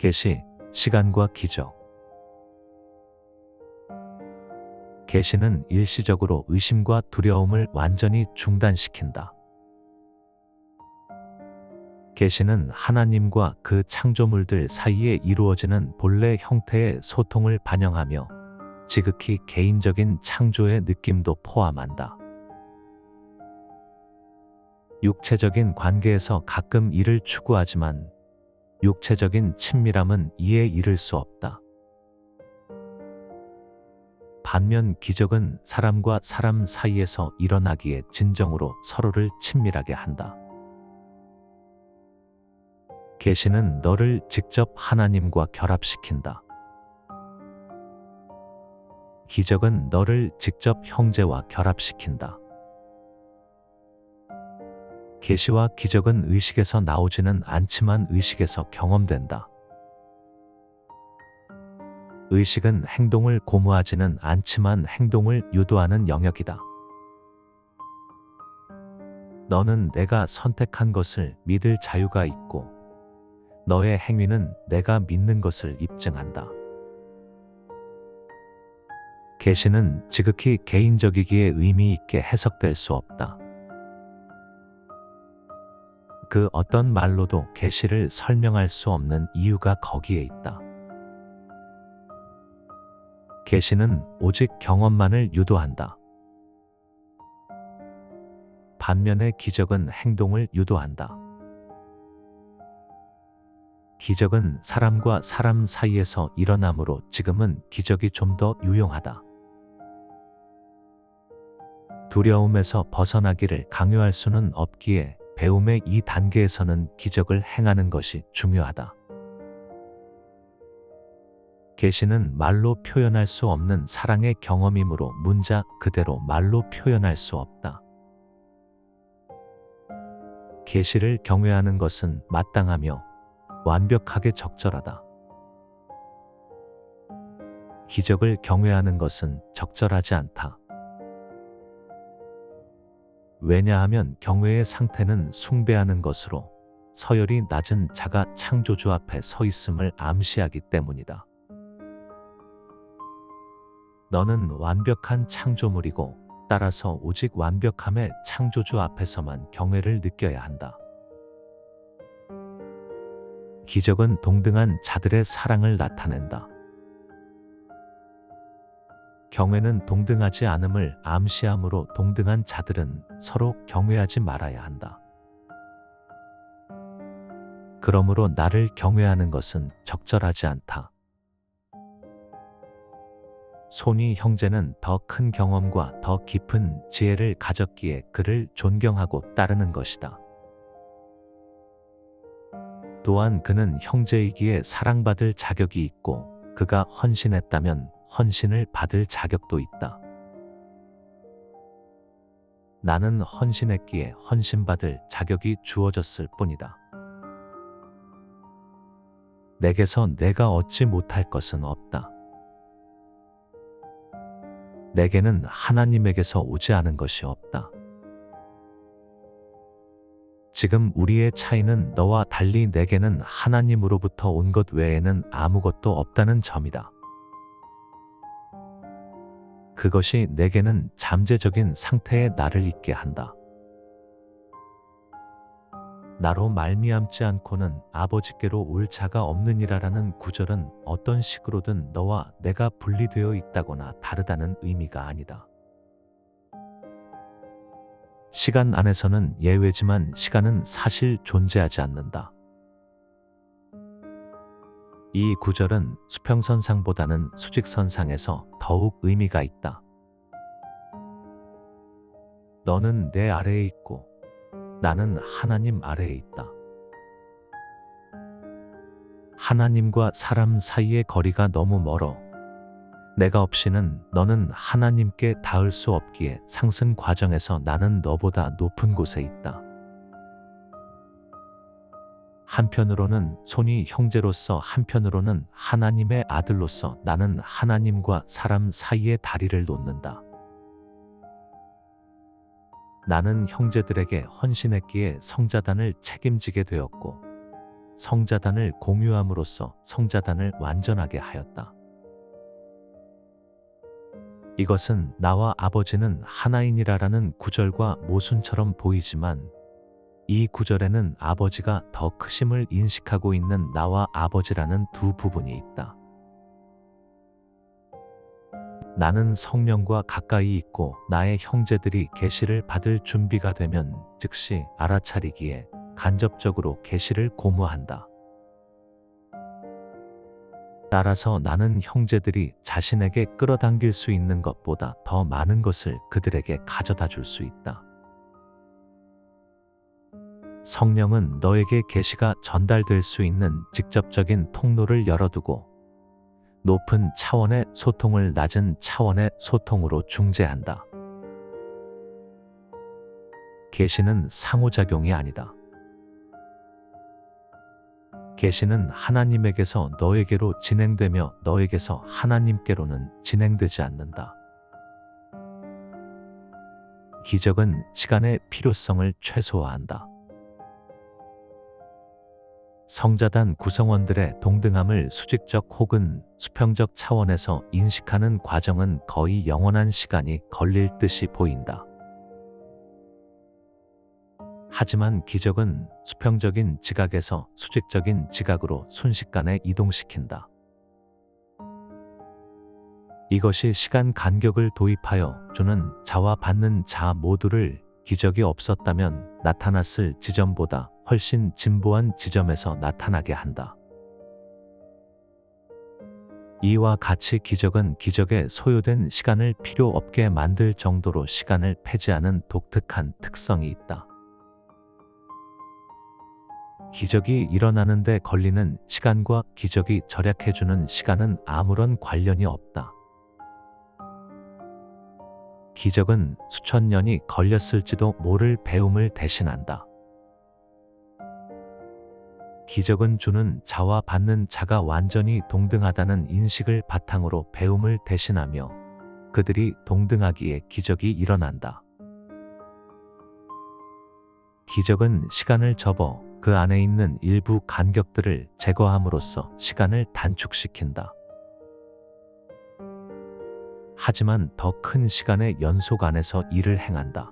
계시, 시간과 기적. 계시는 일시적으로 의심과 두려움을 완전히 중단시킨다. 계시는 하나님과 그 창조물들 사이에 이루어지는 본래 형태의 소통을 반영하며 지극히 개인적인 창조의 느낌도 포함한다. 육체적인 관계에서 가끔 이를 추구하지만 육체적인 친밀함은 이에 이를 수 없다. 반면 기적은 사람과 사람 사이에서 일어나기에 진정으로 서로를 친밀하게 한다. 계시는 너를 직접 하나님과 결합시킨다. 기적은 너를 직접 형제와 결합시킨다. 계시와 기적은 의식에서 나오지는 않지만 의식에서 경험된다. 의식은 행동을 고무하지는 않지만 행동을 유도하는 영역이다. 너는 내가 선택한 것을 믿을 자유가 있고 너의 행위는 내가 믿는 것을 입증한다. 계시는 지극히 개인적이기에 의미 있게 해석될 수 없다. 그 어떤 말로도 계시를 설명할 수 없는 이유가 거기에 있다. 계시는 오직 경험만을 유도한다. 반면에 기적은 행동을 유도한다. 기적은 사람과 사람 사이에서 일어나므로 지금은 기적이 좀 더 유용하다. 두려움에서 벗어나기를 강요할 수는 없기에 배움의 이 단계에서는 기적을 행하는 것이 중요하다. 계시는 말로 표현할 수 없는 사랑의 경험이므로 문자 그대로 말로 표현할 수 없다. 계시를 경외하는 것은 마땅하며 완벽하게 적절하다. 기적을 경외하는 것은 적절하지 않다. 왜냐하면 경외의 상태는 숭배하는 것으로 서열이 낮은 자가 창조주 앞에 서 있음을 암시하기 때문이다. 너는 완벽한 창조물이고 따라서 오직 완벽함의 창조주 앞에서만 경외를 느껴야 한다. 기적은 동등한 자들의 사랑을 나타낸다. 경외는 동등하지 않음을 암시함으로 동등한 자들은 서로 경외하지 말아야 한다. 그러므로 나를 경외하는 것은 적절하지 않다. 손이 형제는 더 큰 경험과 더 깊은 지혜를 가졌기에 그를 존경하고 따르는 것이다. 또한 그는 형제이기에 사랑받을 자격이 있고 그가 헌신했다면 헌신을 받을 자격도 있다. 나는 헌신했기에 헌신받을 자격이 주어졌을 뿐이다. 내게서 내가 얻지 못할 것은 없다. 내게는 하나님에게서 오지 않은 것이 없다. 지금 우리의 차이는 너와 달리 내게는 하나님으로부터 온 것 외에는 아무것도 없다는 점이다. 그것이 내게는 잠재적인 상태의 나를 있게 한다. 나로 말미암지 않고는 아버지께로 올 자가 없느니라라는 구절은 어떤 식으로든 너와 내가 분리되어 있다거나 다르다는 의미가 아니다. 시간 안에서는 예외지만 시간은 사실 존재하지 않는다. 이 구절은 수평선상보다는 수직선상에서 더욱 의미가 있다. 너는 내 아래에 있고 나는 하나님 아래에 있다. 하나님과 사람 사이의 거리가 너무 멀어 내가 없이는 너는 하나님께 닿을 수 없기에 상승 과정에서 나는 너보다 높은 곳에 있다. 한편으로는 손이 형제로서 한편으로는 하나님의 아들로서 나는 하나님과 사람 사이의 다리를 놓는다. 나는 형제들에게 헌신했기에 성자단을 책임지게 되었고 성자단을 공유함으로써 성자단을 완전하게 하였다. 이것은 나와 아버지는 하나인이라라는 구절과 모순처럼 보이지만 이 구절에는 아버지가 더 크심을 인식하고 있는 나와 아버지라는 두 부분이 있다. 나는 성령과 가까이 있고 나의 형제들이 계시를 받을 준비가 되면 즉시 알아차리기에 간접적으로 계시를 고무한다. 따라서 나는 형제들이 자신에게 끌어당길 수 있는 것보다 더 많은 것을 그들에게 가져다 줄 수 있다. 성령은 너에게 계시가 전달될 수 있는 직접적인 통로를 열어두고 높은 차원의 소통을 낮은 차원의 소통으로 중재한다. 계시는 상호작용이 아니다. 계시는 하나님에게서 너에게로 진행되며 너에게서 하나님께로는 진행되지 않는다. 기적은 시간의 필요성을 최소화한다. 성자단 구성원들의 동등함을 수직적 혹은 수평적 차원에서 인식하는 과정은 거의 영원한 시간이 걸릴 듯이 보인다. 하지만 기적은 수평적인 지각에서 수직적인 지각으로 순식간에 이동시킨다. 이것이 시간 간격을 도입하여 주는 자와 받는 자 모두를 기적이 없었다면 나타났을 지점보다 훨씬 진보한 지점에서 나타나게 한다. 이와 같이 기적은 기적에 소요된 시간을 필요 없게 만들 정도로 시간을 폐지하는 독특한 특성이 있다. 기적이 일어나는데 걸리는 시간과 기적이 절약해주는 시간은 아무런 관련이 없다. 기적은 수천 년이 걸렸을지도 모를 배움을 대신한다. 기적은 주는 자와 받는 자가 완전히 동등하다는 인식을 바탕으로 배움을 대신하며 그들이 동등하기에 기적이 일어난다. 기적은 시간을 접어 그 안에 있는 일부 간격들을 제거함으로써 시간을 단축시킨다. 하지만 더 큰 시간의 연속 안에서 일을 행한다.